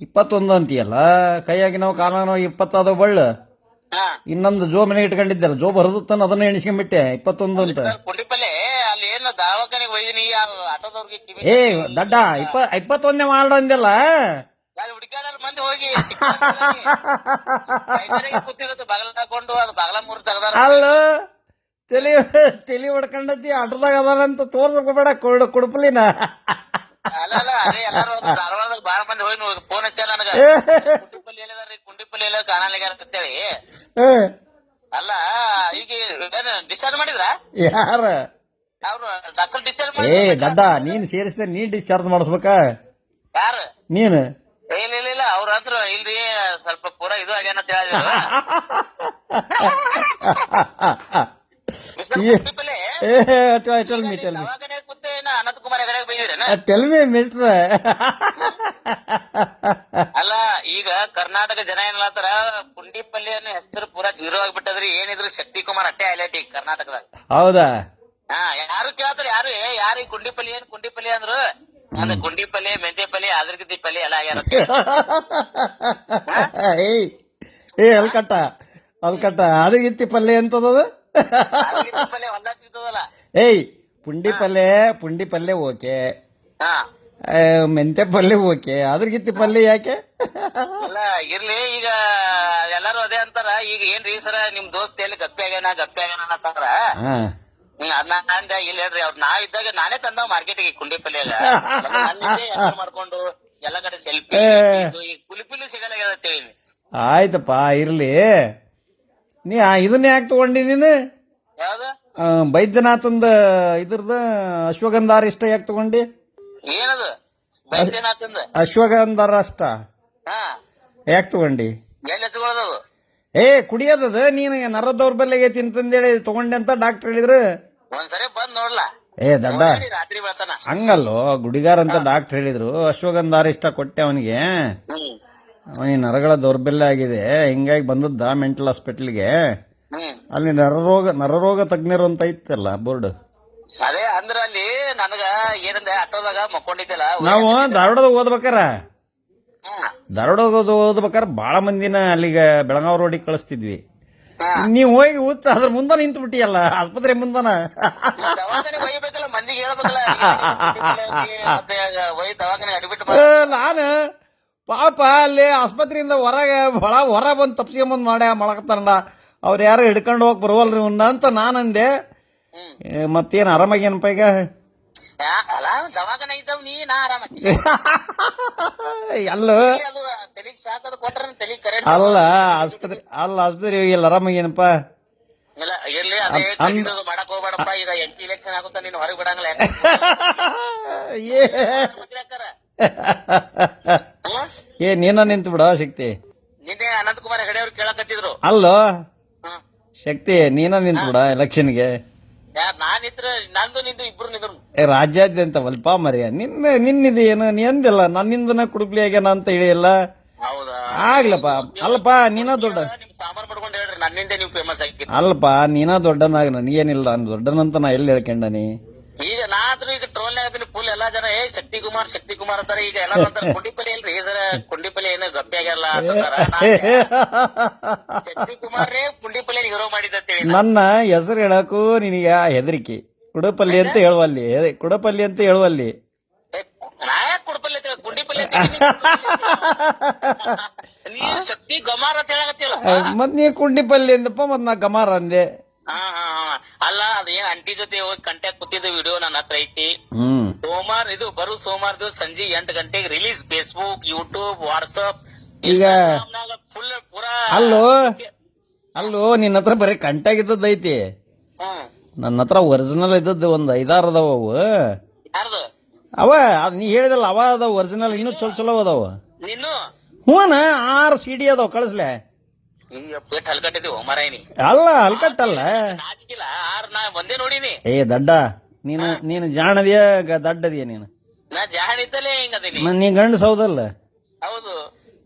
ಇಪ್ಪತ್ತೊಂದು ಅಂತೀಯಲ್ಲ? ಕೈಯಾಗಿ ನಾವು ಕಾಲಾಗ ನಾವು ಇಪ್ಪತ್ತಾದ ಬಳ್ಳ. ಇನ್ನೊಂದು ಜೋ ಮನೆ ಇಟ್ಕೊಂಡಿದ್ದಲ್ಲ ಜೋ ಬರದತ್ತನ ಅದನ್ನ ಎಣಿಸ್ಕೊಂಡ್ಬಿಟ್ಟೆ ಇಪ್ಪತ್ತೊಂದು ಅಂತ. ಏ ದಡ್ಡ ಇಪ್ಪ ಇಪ್ಪತ್ತೊಂದನೇ ವಾರ್ಡ್ ಅಂದಲ್ಲ ಅಲ್ಲಿ ತಲಿ ತಲಿ ಹೊಡ್ಕೊಂಡತಿ ಆಟೋದಾಗ ಅದಾನಂತ ಬೇಡ ಕೊಡ್ ಕುಡುಪಲಿನ. ಅಲ್ಲ ಅಲ್ಲ ಅದೇ ಎಲ್ಲಾರು ಧಾರವಾಡದಾಗ ಬಾಳ ಮಂದಿ ಹೋಗಿ ನೋಡಿ ಫೋನ್ ಹಚ್ಚಾರ ನನಗ. ಕುಂಡಿಪಲ್ಲಿ ಹೇಳಿದಾರ್ರಿ ಕುಂಡಿಪಲ್ಲಿ ಎಲ್ಲ ಕಾಣಲಿಗಾರ ಅಂತೇಳಿ. ಅಲ್ಲ ಈಗ ಏನ್ ಡಿಸ್ಚಾರ್ಜ್ ಮಾಡಿದ್ರ? ಯಾರ? ಅವ್ರು ಡಾಕ್ಟರ್ ಡಿಸ್ಚಾರ್ಜ್ ಏ ಮಾಡಿ ದಡ್ಡ ನೀನ್ ಸೇರಿಸ್ದೆ ನೀನ್ ಡಿಸ್ಚಾರ್ಜ್ ಮಾಡಿಸ್ಬೇಕ? ಯಾರು? ನೀನು? ಏ, ಇಲ್ಲ ಇಲ್ಲ ಇಲ್ಲ ಅವ್ರ ಹತ್ರ ಇಲ್ರಿ ಸ್ವಲ್ಪ ಪೂರಾ ಇದು ಆಗ್ಯಾನ ಅಂತ ಹೇಳಿದ್ರು. ಟೆಲ್ ಮಿ ಟೆಲ್ ಮಿ ದವಾಖಾನೆ ಅನಂತ್ ಕುಮಾರ್ ಹೆಗಡೆ ಬೈದಿರೇನ ಟೆಲ್ ಮಿ ಮಿಸ್ಟ್ರ ಅಲ್ಲ ಈಗ ಕರ್ನಾಟಕ ಜನ ಏನ್ಲತ್ತಾರ ಕುಂಡಿಪಲ್ಲಿ ಅನ್ನೋ ಹೆಸರು ಪೂರಾ ಜೀರೋ ಆಗ್ಬಿಟ್ಟದ್ರಿ ಏನಿದ್ರು ಶಕ್ತಿ ಕುಮಾರ್ ಅಟ್ಟೆ ಹೈಲೈಟ್ ಈಗ ಕರ್ನಾಟಕದಾಗ. ಹೌದಾ? ಹಾ ಯಾರು ಕೇಳ್ತಾರ ಯಾರು ಯಾರು ಈ ಕುಂಡಿಪಲ್ಲಿ ಏನ್ ಕುಂಡಿಪಲ್ಲಿ ಅಂದ್ರು? ಅಂದ ಕುಂಡಿಪಲ್ಲಿ ಮೆಂತೆಪಲ್ಲಿ ಅದ್ರಗಿದ್ದಿ ಪಲ್ಲಿ ಎಲ್ಲ ಯಾರು ಏ ಅಲ್ಕಟ್ಟ ಅಲ್ಕಟ್ಟ ಅದಕ್ಕಿತ್ತಿ ಪಲ್ಯ ಎಂತದದು? ಪಲ್ಯ ಏಯ್ ಪುಂಡಿ ಪಲ್ಯ ಪುಂಡಿ ಪಲ್ಯ ಓಕೆ. ಮೆಂತ್ಯ ಪಲ್ಯ ಓಕೆ. ಅದ್ರಗಿತ್ತಿ ಪಲ್ಯ ಯಾಕೆ? ಅಲ್ಲ ಇರ್ಲಿ ಈಗ ಎಲ್ಲಾರು ಅದೇ ಅಂತಾರ. ಈಗ ಏನ್ರಿ ಸರ ನಿಮ್ ದೋಸ್ತ ಎಲ್ಲಿ ಗಪ್ಪೆ ಆಗ್ಯಾನ ಗಪ್ಪೆ ಆಗ್ಯಾನ ಅಂತಾರ ಅಂದ ಇಲ್ಲ ಹೇಳ್ರಿ ಅವ್ರ ನಾ ಇದ್ದಾಗ ನಾನೇ ತಂದ ಮಾರ್ಕೆಟಿಗೆ ಕುಂಡಿ ಪಲ್ಯಾಗ ಮಾಡ್ಕೊಂಡು ಎಲ್ಲ ಕಡೆ ಸೆಲ್ಫಿ ಕುಲಿಪಿಲಿ ಸಿಗಲ್ಲ ಹೇಳ್ತೇವಿ ಆಯ್ತಪ್ಪ ಇರ್ಲಿ. ನೀ ಆ ಇದನ್ನ ಯಾಕೆ ತಗೊಂಡಿ ನೀನು? ಯಾವ್ದು? ಆ, ಬೈದ್ಯನಾಥಂದ ಇದ್ರದ ಅಶ್ವಗಂಧಾರ ಇಷ್ಟ ಯಾಕೆ ತಗೊಂಡಿ? ಏನದು? ಬೈದ್ಯನಾಥಂದ? ಅಶ್ವಗಂಧಾರ ಅಷ್ಟ. ಹಾ. ಯಾಕೆ ತಗೊಂಡಿ? ಎಲ್ಲಿ ಹಚ್ಕೊಳ್ಳೋದು ಏ ಕುಡಿಯೋದದ ನೀನು ನರ ದೌರ್ಬಲ್ಯ ತಿಂತಂದೇಳಿ ತಗೊಂಡೆ ಅಂತ ಡಾಕ್ಟರ್ ಹೇಳಿದ್ರು? ಒಂದ್ಸರಿ ಬಂದ್ ನೋಡ್ಲಾ? ಏ ದಡ್ಡ. ನೋಡಿ ರಾತ್ರಿ ಬರ್ತಾನ. ಹಂಗಲ್ಲೋ ಗುಡಿಗಾರ ಅಂತ ಡಾಕ್ಟರ್ ಹೇಳಿದ್ರು ಅಶ್ವಗಂಧಾರ ಇಷ್ಟ ಕೊಟ್ಟೆ ಅವನಿಗೆ. ಹ್ಮ್. ಅವನಿಗೆ ನರಗಳ ದೌರ್ಬಲ್ಯ ಆಗಿದೆ. ಹಿಂಗಾಗಿ ಬಂದದ್ದ ಮೆಂಟಲ್ ಹಾಸ್ಪಿಟಲ್ಗೆ ಗೆ. ಅಲ್ಲಿ ನರರೋಗ ನರರೋಗ ತಜ್ಞರು ಅಂತ ಇತ್ತಲ್ಲ ಬೋರ್ಡ್ ಅದೇ ಅಂದ್ರ ಅಲ್ಲಿ ನನಗ ಏನಂದ್ರೆ ಆಟೋದಾಗ ಮಕ್ಕೊಂಡಿದ್ದಲ್ಲ ನಾವು ಧಾರವಾಡದಾಗ ಓದ್ಬೇಕಾರ. ಧಾರವಾಡ ಓದ್ಬೇಕಾರ? ಬಹಳ ಮಂದಿನ ಅಲ್ಲಿಗೆ ಬೆಳಗಾವ್ ರೋಡಿಗೆ ಕಳಿಸ್ತಿದ್ವಿ. ನೀವು ಹೋಗಿ ಹುಚ್ಚ ಅದ್ರ ಮುಂದೆ ನಿಂತು ಬಿಟ್ಟಿಯಲ್ಲ ಆಸ್ಪತ್ರೆ ಮುಂದನ? ನಾನು ಪಾಪ ಅಲ್ಲಿ ಆಸ್ಪತ್ರೆಯಿಂದ ಹೊರಗೆ ಒಳ ಹೊರ ಬಂದು ತಪ್ಸ್ಕೊಂಬಂದು ಮಾಡ್ಯ ಮಾಡಕತ್ತಾರ ಅವ್ರು ಯಾರು ಹಿಡ್ಕೊಂಡು ಹೋಗಿ ಬರುವಲ್ರಿ ಉನ್ನ ಅಂತ ನಾನಂದೆ. ಮತ್ತೇನ್ ಆರಾಮಾಗೇನಪ್ಪ ಈಗ? ಯಾ- ಅಲ್ಲ ಆಸ್ಪತ್ರೆ ಅಲ್ಲ ಆಸ್ಪತ್ರೆ ಹೋಗಿಲ್ಲ ಆರಾಮಾಗೇನಪ್ಪ ಈಗ ಎಂ ಪಿ ಇಲೆಕ್ಷನ್ ಆಗುತ್ತ ನೀನು ಹೊರಗೆ ಬಿಡಂಗಿಲ್ಲ ಏ ನೀನ ನಿಂತು ಬಿಡ ಶಕ್ತಿ. ನಿನ್ನೆ ಅನಂತ ಕುಮಾರ್ ಹೆಗಡೆ ಅವ್ರು ಕೇಳಕತ್ತಿದ್ರು. ಅಲ್ಲೋ? ಶಕ್ತಿ ನೀನ ನಿಂತು ಬಿಡ ಎಲೆಕ್ಷನ್ಗೆ. ಗೆ ನಾನ್ ಇದ್ರ ನಂದು ನಿಂದು ಇಬ್ರು ನಿಂದ್ರು. ಏ ರಾಜ್ಯಾದ್ಯಂತ ವಲ್ಪ ಮರಿಯ ನಿನ್ನ ನಿನ್ನಿದೆ ಏನು ನೀ ಅಂದಿಲ್ಲ ನನ್ನಿಂದನ ಕುಡುಪ್ಲಿ ಆಗ್ಯಾನ ಅಂತ ಹೇಳಿಲ್ಲ ಹೌದಾ? ಆಗ್ಲಪ್ಪ ಅಲ್ಲಪ್ಪ ನೀನ ದೊಡ್ಡ ಅಲ್ಪ ಅಲ್ಲಪ್ಪ ನೀನ ದೊಡ್ಡನಾಗ ನನಗೇನಿಲ್ಲ ನಾನು ದೊಡ್ಡನಂತ ನಾ ಎಲ್ಲಿ ಹೇಳ್ಕೊಂಡನಿ? ಈಗ ನಾದ್ರೂ ಈಗ ಟ್ರೋಲ್ ಆಗತೀನಿ ಫುಲ್ ಎಲ್ಲಾ ಜನ ಏ ಶಕ್ತಿ ಕುಮಾರ್ ಶಕ್ತಿ ಕುಮಾರ್ ಅಂತಾರೆ. ಈಗ ಎಲ್ಲ ಅಂತಾರೆ ಕುಂಡಿಪಲ್ಲಿ ಏನ್ರಿ? ಸರ ಕುಂಡಿಪಲ್ಲಿ ಏನೋ ಜಬ್ಬಿ ಆಗಲ್ಲ ಶಕ್ತಿ ಕುಮಾರ್ನೇ ಕುಂಡಿಪಲ್ಲಿ ಹೀರೋ ಮಾಡಿದಂತೇಳಿ ನನ್ನ ಹೆಸರು ಹೇಳಕ್ಕೂ ನಿನಗೆ ಹೆದರಿಕೆ. ಕುಡಪಲ್ಲಿ ಅಂತ ಹೇಳುವಲ್ಲಿ ಕುಡಪಲ್ಲಿ ಅಂತ ಹೇಳುವಲ್ಲಿ ಕುಡಪಲ್ಲಿ ಅಂತ ಕುಂಡಿಪಲ್ಲಿ ಅಂತ ಹೇಳಿ ನೀ ಶಕ್ತಿ ಗಮಾರ್ ಅಂತ ಹೇಳಕತ್ತಿಲ್ಲ ಮತ್ ನೀ ಕುಂಡಿಪಲ್ಲಿ ಅಂದಪ್ಪ ಮತ್ ನಾ ಗಮಾರ ಅಂದೆ. ಅಲ್ಲ ಅದೇನ್ ಅಂಟಿ ಜೊತೆ ಹೋಗಿ ಕಂಟ್ಯಾಕ್ಟ್ ಕೂತಿದ್ದ ವಿಡಿಯೋ ನನ್ನ ಹತ್ರ ಐತಿ. ಹ್ಮ್. ಸೋಮವಾರ ಇದು ಬರು ಸೋಮವಾರದು ಸಂಜೆ ಎಂಟು ಗಂಟೆಗೆ ರಿಲೀಸ್ ಫೇಸ್ಬುಕ್ ಯೂಟ್ಯೂಬ್ ವಾಟ್ಸ್ಆಪ್ ಈಗ ಫುಲ್ ಪೂರಾ ಅಲ್ಲೋ ಅಲ್ಲೋ ನಿನ್ನ ಹತ್ರ ಬರೀ ಕಂಟ್ಯಾಗ್ ಇದ್ದದ್ದು ಐತಿ. ಹ್ಮ್. ನನ್ನ ಹತ್ರ ಒರಿಜಿನಲ್ ಇದ್ದದ್ದು ಒಂದ್ ಐದಾರು ಅದಾವ ಅವು. ಯಾರ್ದು? ಅವ ಅದ್ ನೀ ಹೇಳಿದಲ್ಲ ಅವ ಅದಾವ ಒರಿಜಿನಲ್ ಇನ್ನೂ ಚಲೋ ಚಲೋ ಅದಾವ. ನೀನು? ಹ್ಞೂನ ಆರು ಸಿ ಡಿ ಅದಾವ ಕಳಿಸ್ಲೆ. ಅಲ್ಲ ಅಲ್ಕಟ್ಟಲ್ಲ. ಅಲ್ಲ ಒಂದೇ ನೋಡಿನಿ. ಏ ದಡ್ಡ ನೀನು ನೀನು ಜಾಣದಿಯ ದಡ್ಡದಿಯ ನೀನು? ನಾ ಗಂಡಸ ಹೌದಲ್ಲ? ಹೌದು.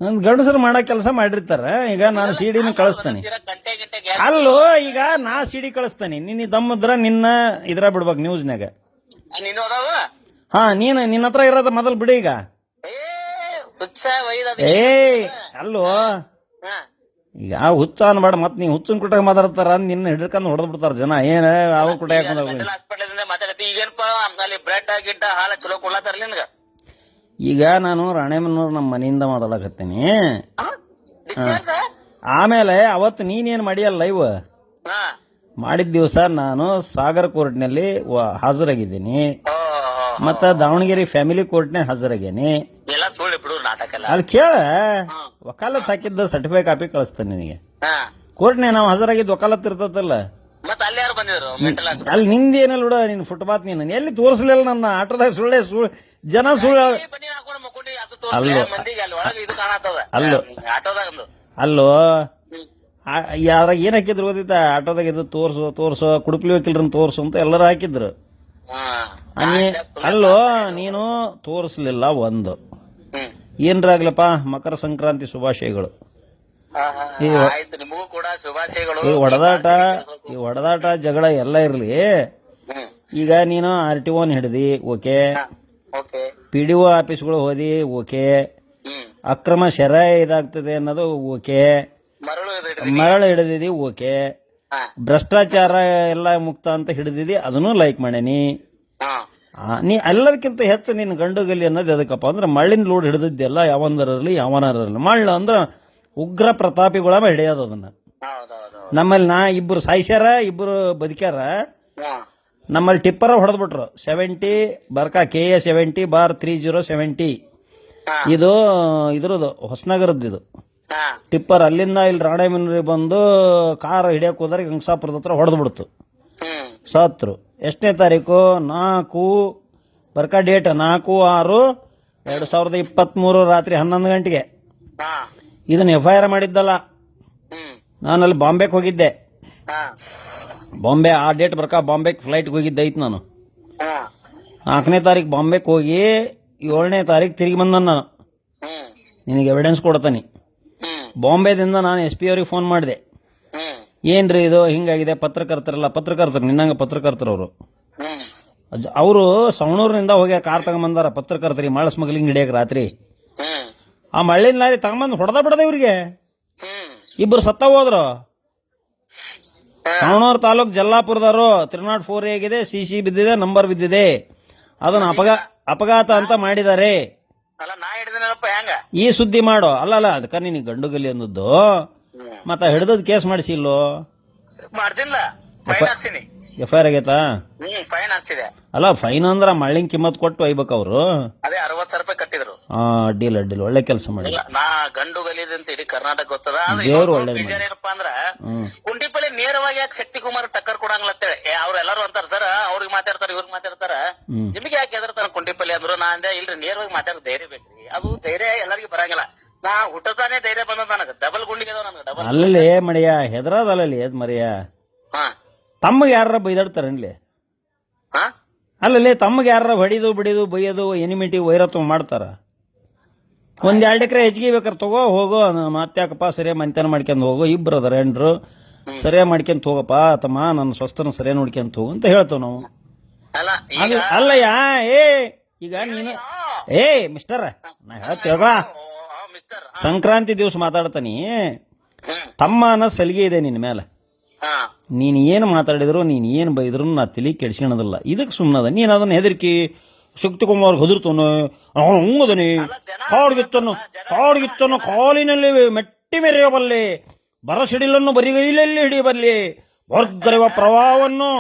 ನನ್ ಗಂಡಸರು ಮಾಡೋ ಕೆಲಸ ಮಾಡಿರ್ತಾರ ಈಗ ನಾನು ಸಿಡಿನ ಕಳಿಸ್ತೇನೆ. ಅಲ್ಲೋ ಈಗ ನಾ ಸಿಡಿ ಕಳಿಸ್ತೇನೆ ನಿನ್ನ ದಮ್ಮದ್ರ ನಿನ್ನ ಇದ್ರ ಬಿಡ್ಬೇಕು ನ್ಯೂಸ್ನಾಗ ಹಾ ನೀನು ನಿನ್ನ ಹತ್ರ ಇರೋದ ಮೊದಲು ಬಿಡಿ ಈಗ. ಏ ಅಲ್ಲೋ. ಈಗ ಹುಚ್ಚ ಅನ್ಬೇಡ ಮತ್ ನೀವು ಹುಚ್ಚನ್ ಕುಟ್ಟಾಗ ಮಾತಾಡ್ತಾರ ನಿನ್ನ ಹಿಡ್ಕೊಂಡು ಹೊಡೆದ್ ಬಿಡ್ತಾರ ಜನ. ಏನ ಅವ್ರ ಕುಟ ಮೆಂಟಲ್ ಹಾಸ್ಪಿಟಲ್ ಮಾತಾಡತ್ತಿ. ಈಗೇನಪ್ಪ ಅಲ್ಲಿ ಬ್ರೆಡ್ ಗಿಡ್ಡ ಹಾಲ ಚಲೋ ಕೊಡ್ಲಾತಾರ ನಿನ್ಗ? ಈಗ ನಾನು ರಾಣೇಮನೂರ್ ನಮ್ಮ ಮನೆಯಿಂದ ಮಾತಾಡಕತ್ತೀನಿ. ಆಮೇಲೆ ಅವತ್ತು ನೀನೇನ್ ಮಾಡಿಯಲ್ಲ ಲೈವ್ ಹಾ. ಮಾಡಿದ ದಿವಸ ನಾನು ಸಾಗರ್ ಕೋರ್ಟ್ನಲ್ಲಿ ಹಾಜರಾಗಿದ್ದೀನಿ. ಮತ್ತ ದಾವಣಗೆರೆ ಫ್ಯಾಮಿಲಿ ಕೋರ್ಟ್ನೇ ಹಾಜರಾಗೇನಿ. ನಾಟಕ ಅಲ್ಲಿ ಕೇಳ. ವಕಾಲತ್ ಹಾಕಿದ್ದ ಸರ್ಟಿಫೈ ಕಾಪಿ ಕಳಿಸ್ತೇನೆ ನಿನಗೆ. ಕೋರ್ಟ್ನೇ ನಾವು ಹಾಜರಾಗಿದ್ದು ವಕಾಲತ್ ಇರ್ತದಲ್ಲ. ಮತ್ತ ಅಲ್ಲಿ ಯಾರು ಬಂದಿದ್ರು? ಮೆಂಟಲ್ ಹಾಸ್ಪಿಟಲ್ ಅಲ್ಲಿ ನಿಂದೇನಲ್ಲ ಬಿಡ ನಿನ್ ಫುಟ್ಪಾತ್ ನೀನು. ಎಲ್ಲಿ ತೋರಿಸ್ಲಿಲ್ಲ ನನ್ನ? ಆಟೋದಾಗ ಸುಳ್ಳೆ ಸುಳ್ಳು ಜನ ಸುಳ್ಳು ಅಲ್ಲೋ. ಅಲ್ಲೋ. ಆ- ಯಾರಾಗ ಏನ್ ಹಾಕಿದ್ರು ಗೊತ್ತಿತ್ತ ಆಟೋದಾಗ ಇದು ತೋರ್ಸು ತೋರ್ಸು ಕುಡುಪ್ಲಿ ವಕೀಲರನ್ನ ತೋರ್ಸು ಅಂತ ಎಲ್ಲರೂ ಹಾಕಿದ್ರು. ಅಲ್ಲೋ ನೀನು ತೋರಿಸ್ಲಿಲ್ಲ ಒಂದು. ಏನ್ರಾಗ್ಲಪ್ಪ? ಮಕರ ಸಂಕ್ರಾಂತಿ ಶುಭಾಶಯಗಳು. ಆಹಾ, ಆಯ್ತು ನಿಮಗೂ ಕೂಡ ಶುಭಾಶಯಗಳು. ಈ ಹೊಡೆದಾಟ ಈ ಹೊಡೆದಾಟ ಜಗಳ ಎಲ್ಲ ಇರಲಿ. ಈಗ ನೀನು ಆರ್ ಟಿ ಓನ್ ಹಿಡ್ದಿ ಓಕೆ? ಪಿ ಡಿ ಒ ಆಫೀಸ್ಗಳು ಹೋದಿ ಓಕೆ? ಅಕ್ರಮ ಶರಾಯ ಇದಾಗ್ತದೆ ಅನ್ನೋದು ಓಕೆ? ಮರಳು ಹಿಡಿದಿದಿ ಓಕೆ? ಭ್ರಷ್ಟಾಚಾರ ಎಲ್ಲ ಮುಕ್ತ ಅಂತ ಹಿಡಿದಿದಿ ಅದನ್ನು ಲೈಕ್ ಮಾಡೇನಿ. ನೀ ಎಲ್ಲದಕ್ಕಿಂತ ಹೆಚ್ಚು ನಿನ್ನ ಗಂಡು ಗಲ್ಲಿ ಅನ್ನೋದು ಎದಕ್ಕಪ್ಪ? ಅಂದ್ರೆ ಮಳ್ಳಿನ ಲೋಡ್ ಹಿಡಿದಿದ್ದೆಲ್ಲ ಯಾವಂದರಲ್ಲಿ ಯಾವನಾರಲ್ಲಿ ಮಳ್ಳ ಅಂದ್ರೆ ಉಗ್ರ ಪ್ರತಾಪಿಗಳ ಹಿಡಿಯೋದು ಅದನ್ನು. ನಮ್ಮಲ್ಲಿ ನಾ ಇಬ್ಬರು ಸಾಯಿಸ್ಯಾರ ಇಬ್ಬರು ಬದುಕ್ಯಾರ. ನಮ್ಮಲ್ಲಿ ಟಿಪ್ಪರ ಹೊಡೆದ್ಬಿಟ್ರು. Seventy ಬರ್ಕಾ K A seventy bar three zero seventy. ಇದು ಇದ್ರದ್ದು ಹೊಸನಗರದ್ದು ಇದು. ಟಿಪ್ಪರ್ ಅಲ್ಲಿಂದ ಇಲ್ಲಿ ರಾಣೆಬೆನ್ನೂರಿಗೆ ಬಂದು ಕಾರ್ ಹಿಡಿಯಕ್ಕೆ ಹೋದ್ರೆ ಗಂಗಸಾಪುರದ ಹತ್ರ ಹೊಡೆದ್ಬಿಡ್ತು. ಸತ್ರು ಎಷ್ಟನೇ ತಾರೀಕು? ನಾಲ್ಕು. ಬರ್ಕ ಡೇಟ್ ನಾಲ್ಕು ಆರು ಎರಡು ಸಾವಿರದ ಇಪ್ಪತ್ತ್ಮೂರು ರಾತ್ರಿ ಹನ್ನೊಂದು ಗಂಟೆಗೆ. ಇದನ್ನ ಎಫ್ ಐ ಆರ್ ಮಾಡಿದ್ದಲ್ಲ. ನಾನು ಅಲ್ಲಿ ಬಾಂಬೆಗೆ ಹೋಗಿದ್ದೆ. ಬಾಂಬೆ ಆ ಡೇಟ್ ಬರ್ಕ ಬಾಂಬೆಗೆ ಫ್ಲೈಟ್ಗೆ ಹೋಗಿದ್ದೆ ಐತೆ ನಾನು. ನಾಲ್ಕನೇ ತಾರೀಕು ಬಾಂಬೆಗೆ ಹೋಗಿ ಏಳನೇ ತಾರೀಕು ತಿರುಗಿ ಬಂದ ನಾನು. ನಿನಗೆ ಎವಿಡೆನ್ಸ್ ಕೊಡ್ತಾನೆ. ಬಾಂಬೆದಿಂದ ನಾನು ಎಸ್ ಪಿ ಅವ್ರಿಗೆ ಫೋನ್ ಮಾಡಿದೆ. ಏನ್ರಿ ಇದು? ಹಿಂಗಾಗಿದೆ. ಪತ್ರಕರ್ತರಲ್ಲ ಪತ್ರಕರ್ತರು. ನಿನ್ನಂಗ ಪತ್ರಕರ್ತರು ಅವರು ಅವರು ಸವಣೂರಿನಿಂದ ಹೋಗಿ ಕಾರ್ ತಗೊಂಬಂದಾರ. ಪತ್ರಕರ್ತರಿ ಮಳೆ ಸ್ಮಗ್ಲಿಂಗ್ ಹಿಡಿಯಕ್ ರಾತ್ರಿ. ಆ ಮಳ್ಳಿನ ಲಾರಿ ತಗೊಂಬಂದು ಹೊಡೆದ ಬಿಡದೆ ಇವ್ರಿಗೆ. ಇಬ್ರು ಸತ್ತ ಹೋದ್ರು. ಸವಣೂರು ತಾಲೂಕ್ ಜಲ್ಲಾಪುರದವರು ತ್ರೀ ನಾಟ್ ಫೋರ್ ಆಗಿದೆ ಸಿ ಸಿ ಬಿದ್ದಿದೆ ನಂಬರ್ ಬಿದ್ದಿದೆ. ಅದನ್ನ ಅಪಘಾ ಅಪಘಾತ ಅಂತ ಮಾಡಿದ್ದಾರೆ ಈ ಸುದ್ದಿ ಮಾಡೋ. ಅಲ್ಲ ಅಲ್ಲ ಅದಕ್ಕ ಗಂಡು ಗಂಡುಗಲಿ ಅನ್ನೋದು ಮತ್ತ ಹಿಡ್ದದ್ ಕೇಸ್ ಮಾಡಿಸಿಲ್ಲೋ. ಮಾಡ್ಸಿಲ್ಲ ಫೈನ್ ಹಾಕ್ಸಿನಿ. ಎಫ್ ಐ ಆರ್ ಆಗೈತಾ? ಹ್ಮ್ ಫೈನ್ ಹಾಕ್ಸಿದೆ. ಅಲ್ಲ ಫೈನ್ ಅಂದ್ರ ಮಳ್ಳಿನ ಕಿಮ್ಮತ್ ಕೊಟ್ಟು ಒಯ್ಬೇಕು ಅವರು. ಅದೇ ಅರವತ್ ಸಾವಿರ ರೂಪಾಯಿ ಕಟ್ಟಿದ್ರು. ಆ ಅಡ್ಡಿಲ್ಲ ಅಡ್ಡಿಲ್ಲ ಒಳ್ಳೆ ಕೆಲಸ ಮಾಡಿ. ಇಲ್ಲ ನಾ ಗಂಡು ಗಲೀದಂತ ಇಡೀ ಕರ್ನಾಟಕ ಗೊತ್ತದ? ಆದ್ರೆ ದೇವ್ರು ಇನ್ನೊಂದು ಒಳ್ಳೇದ್ ಏನಪ್ಪಾ ಅಂದ್ರ ಹ್ಮ್. ಕುಂಟಿಪಲ್ಲಿ ನೇರವಾಗಿ ಯಾಕೆ ಶಕ್ತಿ ಕುಮಾರ್ ಟಕ್ಕರ್ ಅಂತೇಳಿ? ಏ ಅವ್ರೆಲ್ಲರೂ ಅಂತಾರ ಸರ್ ಅವ್ರಿಗೆ ಮಾತಾಡ್ತಾರ ಇವ್ರಿಗೆ ಮಾತಾಡ್ತಾರ. ಹ್ಮ್. ನಿಮಗೆ ಯಾಕೆ ಎದರ್ತಾರ ಕುಂಟಿಪಲ್ಲಿ ಅಂದ್ರು? ನಾ ಅಂದೆ ಇಲ್ರಿ ನೇರವಾಗಿ ಮಾತಾಡೋ ಧೈರ್ಯ ಬೇಕ್ರಿ. ಅದು ಧೈರ್ಯ ಎಲ್ಲರಿಗೂ ಬರಂಗಿಲ್ಲ. ನಾ ಹುಟ್ಟತಾನೆ ಧೈರ್ಯ ಬಂದ ನನಗ. ಡಬಲ್ ಗುಂಡಿಗೆ ಅದಾವ ನನಗ ಡಬಲ್ ಅಲ್ಲಲ್ಲಿ ಮಡಿಯ ಹೆದರದಲ್ಲಲ್ಲಿ ಅದ್ ಮರಿಯ? ಹಾ. ತಮ್ಮಗೆ ಯಾರ ಬೈದಾಡ್ತಾರನ್ಲಿ ಹಾ? ಅಲ್ಲಲ್ಲಿ ತಮ್ಗೆ ಯಾರ ಹೊಡಿದು ಬಿಡಿದು ಬೈಯೋದು ಎನಿಮಿಟಿ ವೈರತ್ವ ಮಾಡ್ತಾರ? ಒಂದ್ ಎರಡು ಎಕರೆ ಹೆಚ್ಚಿಗೆ ಬೇಕಾರೆ ತಗೋ ಹೋಗೋ ಮತ್ತ್ಯಾಕಪ್ಪ ಸರಿಯಾಗಿ ಮಂತನ ಮಾಡ್ಕೊಂಡ್ ಹೋಗೋ ಇಬ್ರು ಅದಾರ ಹೆಂಡ್ರು ಸರಿಯಾಗಿ ಮಾಡ್ಕೊಂತ ಹೋಗಪ್ಪ ತಮ್ಮ ನನ್ನ ಸ್ವಸ್ಥನ ಸರಿಯಾಗಿ ನೋಡ್ಕೊಂತ ಹೋಗು ಅಂತ ಹೇಳ್ತೇವೆ ನಾವು. ಅಲ್ಲ ಈಗ ಅಲ್ಲ ಅಲ್ಲಯ್ಯ ಏ ಈಗ ನೀನು ಏ ಮಿಸ್ಟರ್ ನಾ ಹೇಳ್ತೇವ ಸಂಕ್ರಾಂತಿ ದಿವಸ ಮಾತಾಡ್ತಾನಿ. ತಮ್ಮ ಅನ್ನೋ ಸಲಿಗೆ ಇದೆ ನಿನ್ನ ಮೇಲೆ ನೀನು ಏನು ಮಾತಾಡಿದ್ರು ನೀನು ಏನು ಬೈದ್ರು ನಾ ತಲೆ ಕೆಡ್ಸ್ಕೊಳೋದಿಲ್ಲ. ಇದಕ್ಕೆ ಸುಮ್ಮನದ ನೀನು ಅದನ್ನ ಹೆದರ್ಕಿ ಶಕ್ತಿ ಕುಮಾರ್ ಹೆದರ್ತಾನೆ ಅವನು ಹಂಗದನಿ ಕಾಡ್ಗಿತ್ತನು ಕಾಡ್ಗಿತ್ತನು ಕಾಲಿನಲ್ಲಿ ಮೆಟ್ಟಿ ಮೆರೆಯಬಲ್ಲೆ ಬರಸಿಡಿಲನ್ನು ಬರಿಗೈಲಲ್ಲಿ ಹಿಡಿಯಬಲ್ಲೆ ವರ್ಗರಿವ ಪ್ರವಾಹವನ್ನು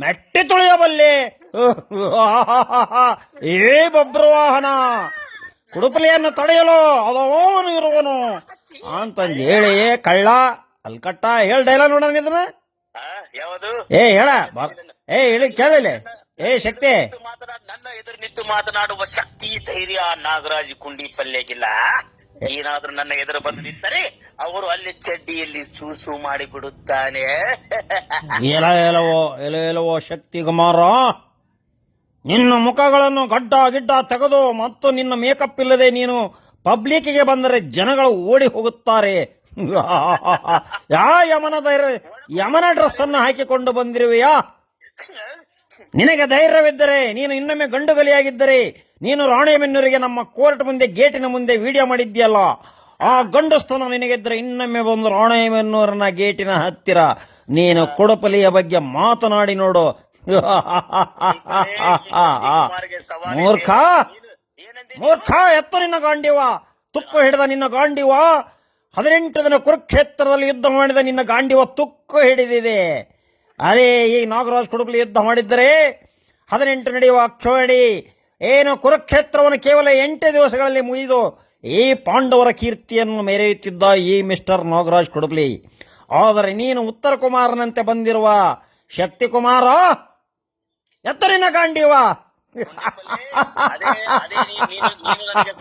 ಮೆಟ್ಟಿ ತುಳಿಯಬಲ್ಲೆ. ಏ ಬಬ್ರವಾಹನ ಕುಡುಪಲಿಯನ್ನು ತಡೆಯಲು ಅದವನು ಇರುವನು. ಅಂತಂದು ಹೇಳಿ ಕಳ್ಳ ಅಲ್ಕಟ್ಟ ಹೇಳ್ ಡೈಲಾಗ್ ನೋಡೋಣ ಇದನ್ನ. ಆ, ಯಾವುದು? ಏ ಹೇಳ ಏ ಹೇಳಿ ಕೇಳಲಿ ಏ ಶಕ್ತಿ. ನನ್ನ ಎದುರು ನಿಂತು ಮಾತನಾಡುವ ಶಕ್ತಿ ಧೈರ್ಯ ನಾಗರಾಜ್ ಕುಂಡಿ ಪಲ್ಯಗಿಲ್ಲ ಏನಾದ್ರೂ ನನ್ನ ಎದುರು ಬಂದು ನಿಂತರೆ ಅವರು ಅಲ್ಲಿ ಚಡ್ಡಿಯಲ್ಲಿ ಸೂಸು ಮಾಡಿ ಬಿಡುತ್ತಾನೆ ಎಲ್ಲ ಎಲ್ಲವೋ ಎಲ್ಲವೋ ಶಕ್ತಿ ಕುಮಾರ. ನಿನ್ನ ಮುಖಗಳನ್ನು ಗಡ್ಡ ಗಿಡ್ಡ ತೆಗೆದು ಮತ್ತು ನಿನ್ನ ಮೇಕಪ್ ಇಲ್ಲದೆ ನೀನು ಪಬ್ಲಿಕ್ಗೆ ಬಂದರೆ ಜನಗಳು ಓಡಿ ಹೋಗುತ್ತಾರೆ. ಯಾ ಯಮನ ಧೈರ್ಯ, ಯಮನ ಡ್ರೆಸ್ ಅನ್ನು ಹಾಕಿಕೊಂಡು ಬಂದಿರುವೆಯಾ? ನಿನಗೆ ಧೈರ್ಯವಿದ್ದರೆ, ನೀನು ಇನ್ನೊಮ್ಮೆ ಗಂಡುಗಲಿಯಾಗಿದ್ದರೆ, ನೀನು ರಾಣೆಬೆನ್ನೂರಿಗೆ ನಮ್ಮ ಕೋರ್ಟ್ ಮುಂದೆ, ಗೇಟಿನ ಮುಂದೆ ವಿಡಿಯೋ ಮಾಡಿದ್ಯಲ್ಲ ಆ ಗಂಡಸ್ತನ ನಿನಗಿದ್ರೆ ಇನ್ನೊಮ್ಮೆ ಬಂದು ರಾಣೆಬೆನ್ನೂರನ ಗೇಟಿನ ಹತ್ತಿರ, ನೀನು ಕೊಡಪಲಿಯ ಬಗ್ಗೆ ಮಾತನಾಡಿ ನೋಡು. ಮೂರ್ಖ! ಮೂರ್ಖ! ಎತ್ತ ನಿನ್ನ ಗಾಂಡಿವ! ತುಕ್ಕ ಹಿಡಿದ ನಿನ್ನ ಗಾಂಡಿವ! ಹದಿನೆಂಟು ದಿನ ಕುರುಕ್ಷೇತ್ರದಲ್ಲಿ ಯುದ್ಧ ಮಾಡಿದ ನಿನ್ನ ಗಾಂಡಿವ ತುಕ್ಕು ಹಿಡಿದಿದೆ. ಅದೇ, ಈ ನಾಗರಾಜ್ ಕುಡುಕಲು ಯುದ್ಧ ಮಾಡಿದ್ದರೆ ಹದಿನೆಂಟು ನಡೆಯುವ ಅಕ್ಷೋಣಿ ಏನು ಕುರುಕ್ಷೇತ್ರವನ್ನು ಕೇವಲ ಎಂಟು ದಿವಸಗಳಲ್ಲಿ ಮುಗಿದು ಈ ಪಾಂಡವರ ಕೀರ್ತಿಯನ್ನು ಮೆರೆಯುತ್ತಿದ್ದ ಈ ಮಿಸ್ಟರ್ ನಾಗರಾಜ್ ಕುಡುಬ್ಲಿ ಆದರೆ ನೀನು ಉತ್ತರ ಕುಮಾರನಂತೆ ಬಂದಿರುವ ಶಕ್ತಿ ಕುಮಾರ ಎತ್ತರಿನ ಕಾಂಡಿವ ಅದೇ ಅದೇ ನೀನು ನೀನು ನನಗೆ